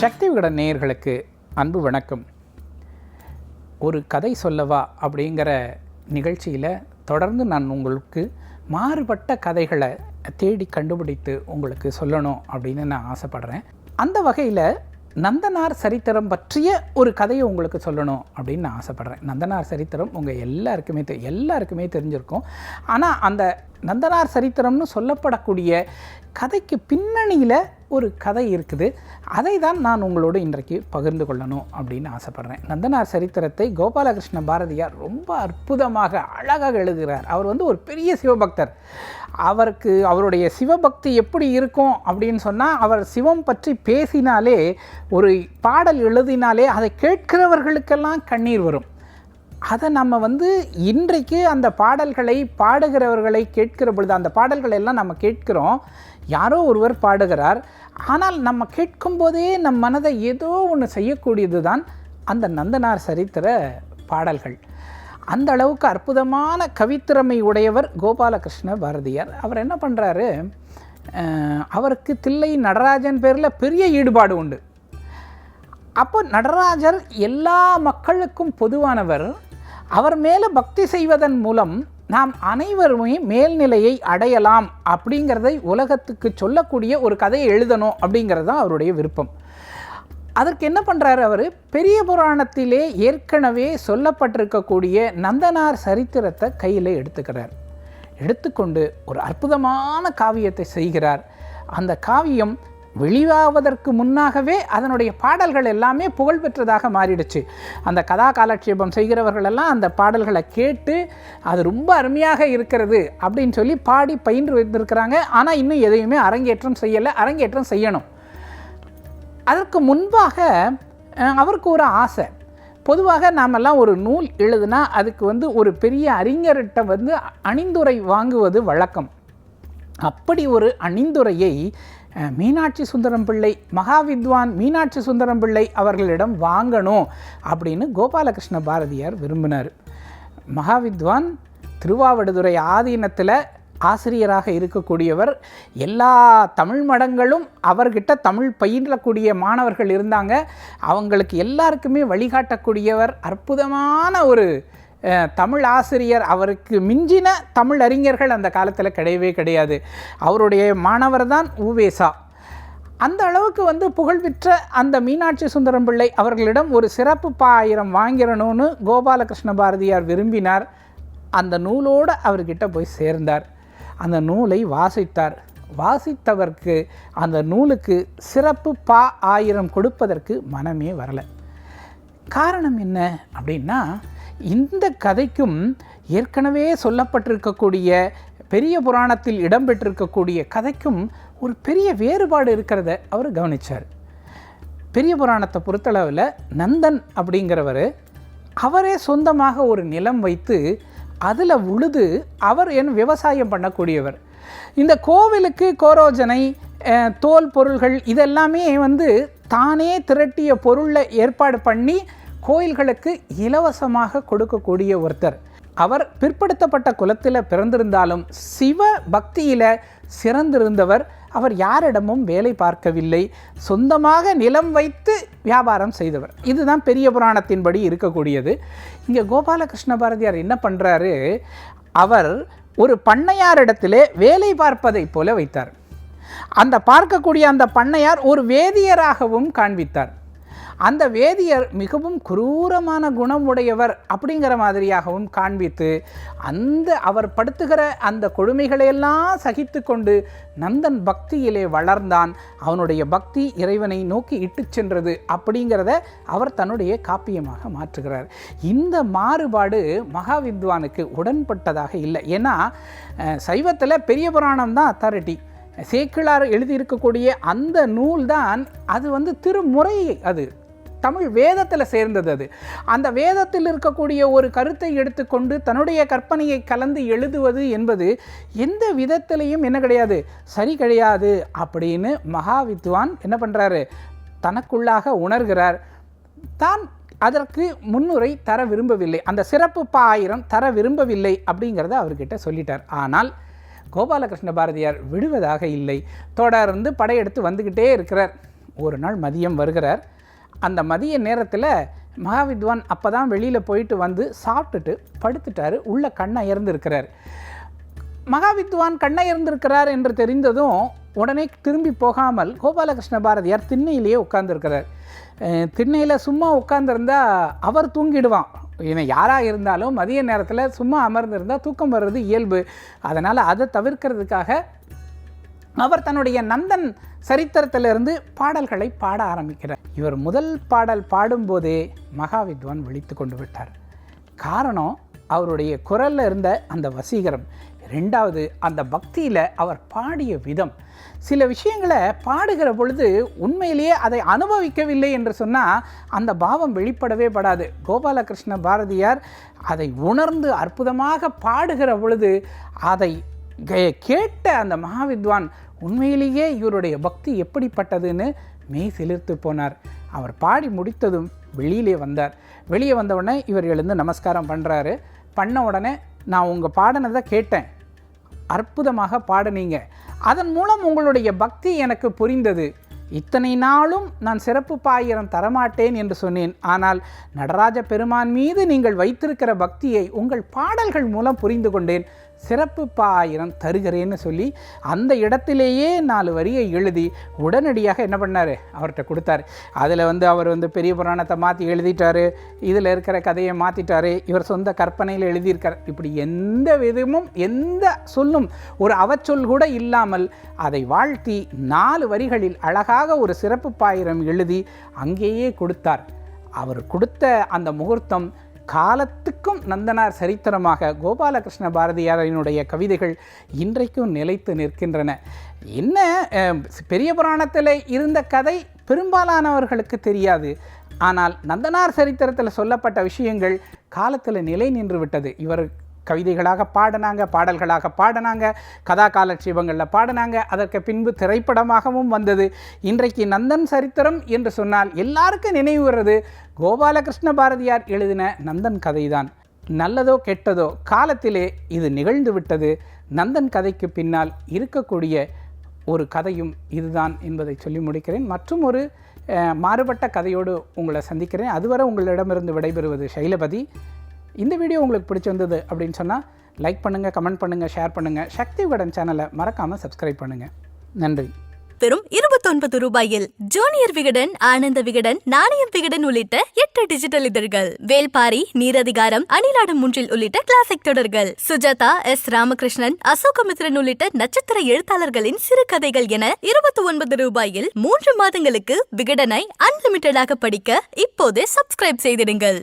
சக்தி விகடன் நேயர்களுக்கு அன்பு வணக்கம். ஒரு கதை சொல்லவா அப்படிங்கிற நிகழ்ச்சியில் தொடர்ந்து நான் உங்களுக்கு மாறுபட்ட கதைகளை தேடி கண்டுபிடித்து உங்களுக்கு சொல்லணும் அப்படின்னு நான் ஆசைப்படுறேன். அந்த வகையில் நந்தனார் சரித்திரம் பற்றிய ஒரு கதையை உங்களுக்கு சொல்லணும் அப்படின்னு நான் ஆசைப்பட்றேன். நந்தனார் சரித்திரம் உங்கள் எல்லாருக்குமே தெ எல்லாருக்குமே தெரிஞ்சிருக்கும். ஆனால் அந்த நந்தனார் சரித்திரம்னு சொல்லப்படக்கூடிய கதைக்கு பின்னணியில் ஒரு கதை இருக்குது. அதை தான் நான் உங்களோடு இன்றைக்கு பகிர்ந்து கொள்ளணும் அப்படின்னு ஆசைப்பட்றேன். நந்தனார் சரித்திரத்தை கோபாலகிருஷ்ண பாரதியார் ரொம்ப அற்புதமாக அழகாக எழுதுகிறார். அவர் வந்து ஒரு பெரிய சிவபக்தர். அவருக்கு அவருடைய சிவபக்தி எப்படி இருக்கும் அப்படின்னு சொன்னால் அவர் சிவம் பற்றி பேசினாலே ஒரு பாடல் எழுதினாலே அதை கேட்கிறவர்களுக்கெல்லாம் கண்ணீர் வரும். அதை நம்ம வந்து இன்றைக்கு அந்த பாடல்களை பாடுகிறவர்களை கேட்கிற பொழுது அந்த பாடல்களை எல்லாம் நம்ம கேட்கிறோம். யாரோ ஒருவர் பாடுகிறார். ஆனால் நம்ம கேட்கும்போதே நம் மனதை ஏதோ ஒன்று செய்யக்கூடியது தான் அந்த நந்தனார் சரித்திர பாடல்கள். அந்த அளவுக்கு அற்புதமான கவித்திறமை உடையவர் கோபாலகிருஷ்ண பாரதியார். அவர் என்ன பண்ணுறாரு அவருக்கு தில்லை நடராஜன் பேரில் பெரிய ஈடுபாடு உண்டு. அப்போ நடராஜர் எல்லா மக்களுக்கும் பொதுவானவர். அவர் மேலே பக்தி செய்வதன் மூலம் நாம் அனைவருமே மேல்நிலையை அடையலாம் அப்படிங்கிறதை உலகத்துக்கு சொல்லக்கூடிய ஒரு கதையை எழுதணும் அப்படிங்கிறது தான் அவருடைய விருப்பம். அதற்கு என்ன பண்ணுறாரு அவர்? பெரிய புராணத்திலே ஏற்கனவே சொல்லப்பட்டிருக்கக்கூடிய நந்தனார் சரித்திரத்தை கையில் எடுத்துக்கிறார். எடுத்துக்கொண்டு ஒரு அற்புதமான காவியத்தை செய்கிறார். அந்த காவியம் வெளியாவதற்கு முன்னாகவே அதனுடைய பாடல்கள் எல்லாமே புகழ்பெற்றதாக மாறிடுச்சு. அந்த கதா காலட்சேபம் செய்கிறவர்களெல்லாம் அந்த பாடல்களை கேட்டு அது ரொம்ப அருமையாக இருக்கிறது அப்படின்னு சொல்லி பாடி பயின்று வைத்திருக்கிறாங்க. ஆனால் இன்னும் எதையுமே அரங்கேற்றம் செய்யலை. அரங்கேற்றம் செய்யணும். அதற்கு முன்பாக அவருக்கு ஒரு ஆசை. பொதுவாக நாமெல்லாம் ஒரு நூல் எழுதுனா அதுக்கு வந்து ஒரு பெரிய அறிஞர்கிட்ட வந்து அணிந்துரை வாங்குவது வழக்கம். அப்படி ஒரு அணிந்துரையை மீனாட்சி சுந்தரம் பிள்ளை மகாவித்வான் மீனாட்சி சுந்தரம் பிள்ளை அவர்களிடம் வாங்கணும் அப்படின்னு கோபாலகிருஷ்ண பாரதியார் விரும்பினார். மகாவித்வான் திருவாவடுதுறை ஆதீனத்தில் ஆசிரியராக இருக்கக்கூடியவர். எல்லா தமிழ் மடங்களும் அவர்கிட்ட தமிழ் பயின்றக்கூடிய மாணவர்கள் இருந்தாங்க. அவங்களுக்கு எல்லாருக்குமே வழிகாட்டக்கூடியவர் அற்புதமான ஒரு தமிழ் ஆசிரியர் அவருக்கு மிஞ்சின தமிழ் அறிஞர்கள் அந்த காலத்தில் கிடையவே கிடையாது. அவருடைய மாணவர் தான் ஊவேசா அந்த அளவுக்கு வந்து புகழ்பெற்ற அந்த மீனாட்சி சுந்தரம் பிள்ளை அவர்களிடம் ஒரு சிறப்பு பாயிரம் வாங்கிடணும்னு கோபாலகிருஷ்ண பாரதியார் விரும்பினார். அந்த நூலோடு அவர்கிட்ட போய் சேர்ந்தார். அந்த நூலை வாசித்தார். வாசித்தவர்க்கு அந்த நூலுக்கு சிறப்பு பா ஆயிரம் கொடுப்பதற்கு மனமே வரலை. காரணம் என்ன அப்படின்னா இந்த கதைக்கும் ஏற்கனவே சொல்லப்பட்டிருக்கக்கூடிய பெரிய புராணத்தில் இடம்பெற்றிருக்கக்கூடிய கதைக்கும் ஒரு பெரிய வேறுபாடு இருக்கிறத அவர் கவனித்தார் பெரிய புராணத்தை பொறுத்தளவில் நந்தன் அப்படிங்கிறவர் அவரே சொந்தமாக ஒரு நிலம் வைத்து அதில் உழுது அவர் என் விவசாயம் பண்ணக்கூடியவர். இந்த கோவிலுக்கு கோரோஜனை தோல் பொருள்கள் இதெல்லாமே வந்து தானே திரட்டிய பொருளை ஏற்பாடு பண்ணி கோயில்களுக்கு இலவசமாக கொடுக்கக்கூடிய ஒருத்தர். அவர் பிற்படுத்தப்பட்ட குலத்தில் பிறந்திருந்தாலும் சிவ பக்தியில் சிறந்திருந்தவர். அவர் யாரிடமும் வேலை பார்க்கவில்லை. சொந்தமாக நிலம் வைத்து வியாபாரம் செய்தவர். இதுதான் பெரிய புராணத்தின்படி இருக்கக்கூடியது. இங்கே கோபாலகிருஷ்ண பாரதியார் என்ன பண்ணுறாரு அவர் ஒரு பண்ணையாரிடத்திலே வேலை பார்ப்பதை போல வைத்தார். அந்த பார்க்கக்கூடிய அந்த பண்ணையார் ஒரு வேதியராகவும் காண்பித்தார். அந்த வேதியர் மிகவும் குரூரமான குணம் உடையவர் அப்படிங்கிற மாதிரியாகவும் காண்பித்து அந்த அவர் படுத்துகிற அந்த கொடுமைகளையெல்லாம் சகித்து கொண்டு நந்தன் பக்தியிலே வளர்ந்தான். அவனுடைய பக்தி இறைவனை நோக்கி இட்டு சென்றது அப்படிங்கிறத அவர் தன்னுடைய காப்பியமாக மாற்றுகிறார். இந்த மாறுபாடு மகாவித்வானுக்கு உடன்பட்டதாக இல்லை. ஏன்னா சைவத்தில் பெரிய புராணம் தான் அத்தாரிட்டி. சேக்கிழார் எழுதியிருக்கக்கூடிய அந்த நூல் தான் அது வந்து திருமுறை அது. தமிழ் வேதத்தில் சேர்ந்தது அது. அந்த வேதத்தில் இருக்கக்கூடிய ஒரு கருத்தை எடுத்துக்கொண்டு தன்னுடைய கற்பனையை கலந்து எழுதுவது என்பது எந்த விதத்திலையும் என்ன கிடையாது சரி கிடையாது அப்படின்னு மகாவித்வான் என்ன பண்ணுறாரு தனக்குள்ளாக உணர்கிறார். தான் அதற்கு முன்னுரை தர விரும்பவில்லை. அந்த சிறப்பு பாயிரம் தர விரும்பவில்லை அப்படிங்கிறத அவர்கிட்ட சொல்லிட்டார். ஆனால் கோபாலகிருஷ்ண பாரதியார் விடுவதாக இல்லை. தொடர்ந்து படையெடுத்து வந்துக்கிட்டே இருக்கிறார். ஒரு நாள் மதியம் வருகிறார். அந்த மதிய நேரத்தில் மகாவித்வான் அப்போ தான் வெளியில் போயிட்டு வந்து சாப்பிட்டுட்டு படுத்துட்டாரு. உள்ள கண்ணை இறந்துருக்கிறார் மகாவித்வான் கண்ணை இருந்திருக்கிறார் என்று தெரிந்ததும் உடனே திரும்பி போகாமல் கோபாலகிருஷ்ண பாரதியார் திண்ணையிலேயே உட்கார்ந்துருக்கிறார். திண்ணையில் சும்மா உட்கார்ந்துருந்தா அவர் தூங்கிடுவான். இவன் யாராக இருந்தாலும் மதிய நேரத்தில் சும்மா அமர்ந்திருந்தால் தூக்கம் வர்றது இயல்பு. அதனால் அதை தவிர்க்கிறதுக்காக அவர் தன்னுடைய நந்தன் சரித்திரத்திலிருந்து பாடல்களை பாட ஆரம்பிக்கிறார். இவர் முதல் பாடல் பாடும்போதே மகாவித்வான் விழித்து கொண்டு விட்டார். காரணம் அவருடைய குரலில் இருந்த அந்த வசீகரம். ரெண்டாவது அந்த பக்தியில் அவர் பாடிய விதம். சில விஷயங்களை பாடுகிற பொழுது உண்மையிலேயே அதை அனுபவிக்கவில்லை என்று சொன்னால் அந்த பாவம் வெளிப்படவே படாது. கோபாலகிருஷ்ண பாரதியார் அதை உணர்ந்து அற்புதமாக பாடுகிற பொழுது அதை கே- கேட்ட அந்த மகாவித்வான் உண்மையிலேயே இவருடைய பக்தி எப்படிப்பட்டதுன்னு மெய் சிலிர்த்து போனார். அவர் பாடி முடித்ததும் வெளியிலே வந்தார். வெளியே வந்தவுடனே இவர் எழுந்து நமஸ்காரம் பண்ணுறாரு பண்ண உடனே நான் உங்கள் பாடினதை கேட்டேன். அற்புதமாக பாடுனீங்க. அதன் மூலம் உங்களுடைய பக்தி எனக்கு புரிந்தது. இத்தனை நாளும் நான் சிறப்பு பாயிரம் தரமாட்டேன் என்று சொன்னேன். ஆனால் நடராஜ பெருமான் மீது நீங்கள் வைத்திருக்கிற பக்தியை உங்கள் பாடல்கள் மூலம் புரிந்து கொண்டேன். சிறப்பு பாயிரம் தருகிறேன்னு சொல்லி அந்த இடத்திலேயே நாலு வரியை எழுதி உடனடியாக என்ன பண்ணார்? அவர்கிட்ட கொடுத்தாரு. அதில் வந்து அவர் வந்து பெரிய புராணத்தை மாற்றி எழுதிட்டாரு. இதில் இருக்கிற கதையை மாற்றிட்டார் இவர் சொந்த கற்பனையில் எழுதியிருக்கார். இப்படி எந்த விதமும் எந்த சொல்லும் ஒரு அவச்சொல் கூட இல்லாமல் அதை வாழ்த்தி நாலு வரிகளில் அழகாக ஒரு சிறப்பு பாயிரம் எழுதி அங்கேயே கொடுத்தார். அவர் கொடுத்த அந்த முகூர்த்தம் காலத்துக்கும் நந்தனார் சரித்திரமாக கோபாலகிருஷ்ண பாரதியாரினுடைய கவிதைகள் இன்றைக்கும் நிலைத்து நிற்கின்றன. என்ன பெரிய புராணத்தில் இருந்த கதை பெரும்பாலானவர்களுக்கு தெரியாது. ஆனால் நந்தனார் சரித்திரத்தில் சொல்லப்பட்ட விஷயங்கள் காலத்தில் நிலை நின்று விட்டது. இவர் கவிதைகளாக பாடினாங்க பாடல்களாக பாடினாங்க கதா காலட்சேபங்களில் பாடினாங்க. அதற்கு பின்பு திரைப்படமாகவும் வந்தது. இன்றைக்கு நந்தன் சரித்திரம் என்று சொன்னால் எல்லாருக்கும் நினைவு கோபாலகிருஷ்ண பாரதியார் எழுதின நந்தன் கதைதான். நல்லதோ கெட்டதோ காலத்திலே இது நிகழ்ந்து விட்டது. நந்தன் கதைக்கு பின்னால் இருக்கக்கூடிய ஒரு கதையும் இதுதான் என்பதை சொல்லி முடிக்கிறேன். மற்றும் ஒரு மாறுபட்ட கதையோடு உங்களை சந்திக்கிறேன். அதுவரை உங்களிடமிருந்து விடைபெறுவது சைலபதி. இந்த வீடியோ உங்களுக்கு பிடிச்சிருந்தது அப்படின்னு சொன்னால் லைக் பண்ணுங்கள் கமெண்ட் பண்ணுங்கள் ஷேர் பண்ணுங்கள் சக்தி விகடன் சேனலை மறக்காமல் சப்ஸ்கிரைப் பண்ணுங்கள் நன்றி. பெரும் இருபத்தொன்பது ரூபாயில் ஜூனியர் விகடன் ஆனந்த விகடன் நாணயம் விகடன் உள்ளிட்ட எட்டு டிஜிட்டல் இதழ்கள். வேல்பாரி நீரதிகாரம் அணிலாடும் முன்றில் உள்ளிட்ட கிளாசிக் தொடர்கள். சுஜாதா எஸ். ராமகிருஷ்ணன் அசோகமித்ரன் உள்ளிட்ட நட்சத்திர எழுத்தாளர்களின் சிறுகதைகள் என இருபத்தி ஒன்பது ரூபாயில் மூன்று மாதங்களுக்கு விகடனை அன்லிமிட்டடாக படிக்க இப்போதே சப்ஸ்கிரைப் செய்திடுங்கள்.